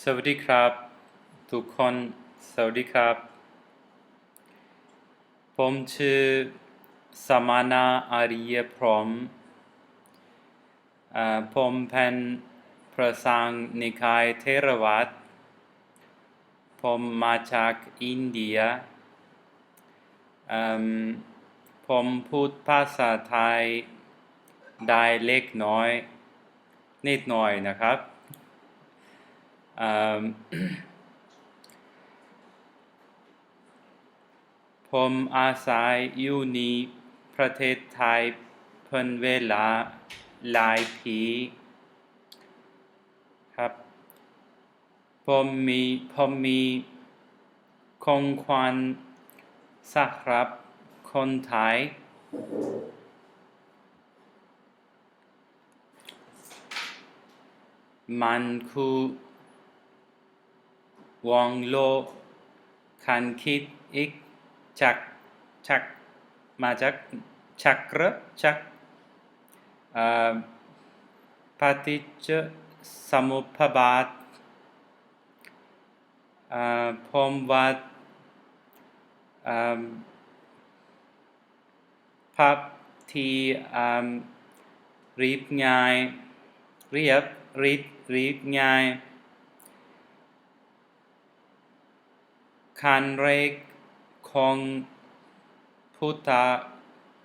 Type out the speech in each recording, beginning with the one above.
สวัสดีครับ ทุกคนสวัสดีครับ ผมชื่อสมานาอาริยพรหมผมเป็นพระสังนิกายเทรวาสผมมาจากอินเดียผมพูดภาษาไทยได้เล็กน้อย นิดหน่อยนะครับ ผมอาศัยอยู่ในประเทศไทยเป็นเวลาหลายปีครับผมมีผมมีของขวัญสำหรับคนไทยมันคือ วงโล คันคิดอีกจักจัก มาจากจักรจักปฏิจจสมุปบาทเอ่อผมว่าเอ่อภาพที่รีบง่ายเรียบรีบเรียบง่าย คันแรกของพุทธ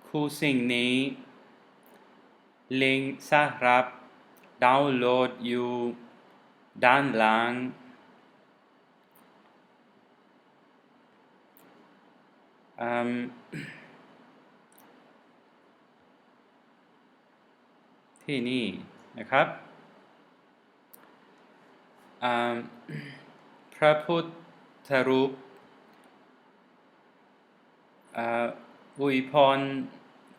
คือสิ่งนี้ลิงสำหรับดาวน์โหลดอยู่ด้านหล่างที่นี่นะครับพระพุทธรูป อ่าอวยพร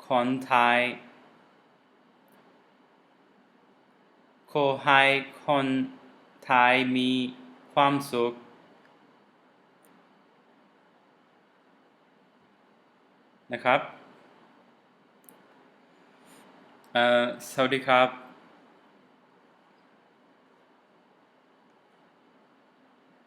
คนไทยขอให้คนไทยมีความสุข นะครับอ่อสวัสดีครับ